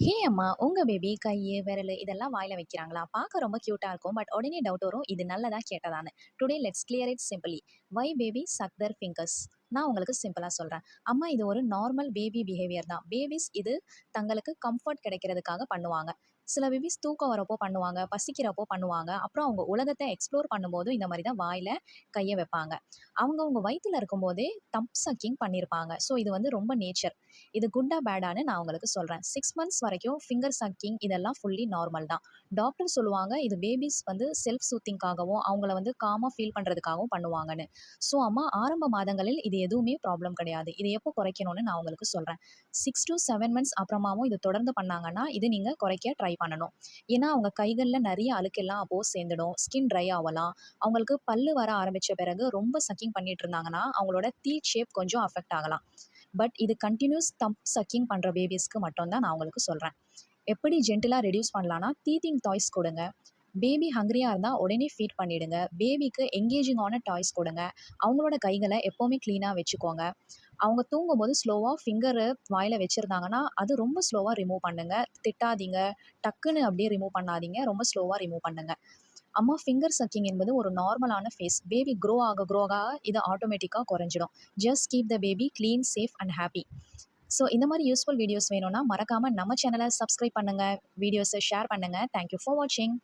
ஹே அம்மா உங்கள் பேபி கை விரல் இதெல்லாம் வாயில் வைக்கிறாங்களா? பார்க்க ரொம்ப க்யூட்டாக இருக்கும். பட் உடனே டவுட் வரும். இது நல்லதாக கேட்டதான்னு. Today let's clear it simply why baby suck their fingers நான் உங்களுக்கு சிம்பிளாக சொல்கிறேன் அம்மா இது ஒரு நார்மல் பேபி பிஹேவியர் தான். பேபிஸ் இது தங்களுக்கு கம்ஃபர்ட் கிடைக்கிறதுக்காக பண்ணுவாங்க. சில பேபிஸ் தூக்கம் வரப்போ பண்ணுவாங்க பசிக்கிறப்போ பண்ணுவாங்க. அப்புறம் அவங்க உலகத்தை எக்ஸ்ப்ளோர் பண்ணும்போது இந்த மாதிரி தான் வாயில் கையை வைப்பாங்க. அவங்க அவங்க இருக்கும்போதே தம்ப் சக்கிங் பண்ணியிருப்பாங்க ஸோ இது வந்து ரொம்ப நேச்சர் இது குட்டா பேடான்னு நான் உங்களுக்கு சொல்கிறேன் சிக்ஸ் மந்த்ஸ் வரைக்கும் ஃபிங்கர் சக்கிங் இதெல்லாம் ஃபுல்லி நார்மல் தான். டாக்டர் சொல்லுவாங்க இது பேபிஸ் வந்து செல்ஃப் சூத்திங்காகவும் அவங்கள வந்து காமாக ஃபீல் பண்ணுறதுக்காகவும் பண்ணுவாங்கன்னு. ஸோ அம்மா ஆரம்ப மாதங்களில் இது எதுவுமே ப்ராப்ளம் கிடையாது. இது எப்போ குறைக்கணும்னு நான் உங்களுக்கு சொல்கிறேன் சிக்ஸ் டு செவன் மந்த்ஸ் அப்புறமாவும் இது தொடர்ந்து பண்ணாங்கன்னா இது நீங்கள் குறைக்க ட்ரை பண்ணணும். ஏன்னா அவங்க கைகளில் நிறைய அழுக்கெல்லாம் அப்போது சேர்ந்துடும். ஸ்கின் ட்ரை ஆகலாம். அவங்களுக்கு பல்லு வர ஆரம்பித்த பிறகு ரொம்ப சக்கிங் பண்ணிட்டு இருந்தாங்கன்னா அவங்களோட தீ ஷேப் கொஞ்சம் அஃபெக்ட் ஆகலாம். பட் இது கண்டினியூஸ் தம்ப் சக்கிங் பண்ணுற பேபிஸ்க்கு மட்டும்தான் நான் அவங்களுக்கு சொல்கிறேன் எப்படி ஜென்டிலாக ரெடியூஸ் பண்ணலான்னா டீத்திங் டாய்ஸ் கொடுங்க. பேபி ஹங்க்ரியாக இருந்தால் உடனே ஃபீட் பண்ணிவிடுங்க பேபிக்கு எங்கேஜிங்கான டாய்ஸ் கொடுங்க. அவங்களோட கைகளை எப்போவுமே க்ளீனாக வச்சுக்கோங்க. அவங்க தூங்கும்போது ஸ்லோவாக ஃபிங்கரு வாயில் வச்சுருந்தாங்கன்னா அது ரொம்ப ஸ்லோவாக ரிமூவ் பண்ணுங்கள் திட்டாதீங்க. டக்குன்னு அப்படியே ரிமூவ் பண்ணாதீங்க. ரொம்ப ஸ்லோவாக ரிமூவ் பண்ணுங்கள் அம்மா ஃபிங்கர் சக்கிங் என்பது ஒரு நார்மலான ஃபேஸ் பேபி க்ரோ ஆக க்ரோ ஆக இது ஆட்டோமேட்டிக்காக குறைஞ்சிடும். Just keep the baby clean safe and happy so இந்த மாதிரி யூஸ்ஃபுல் வீடியோஸ் வேணும்னா மறக்காமல் நம்ம சேனலை சப்ஸ்கிரைப் பண்ணுங்கள் வீடியோஸை ஷேர் பண்ணுங்கள் தேங்க்யூ ஃபார் வாட்சிங்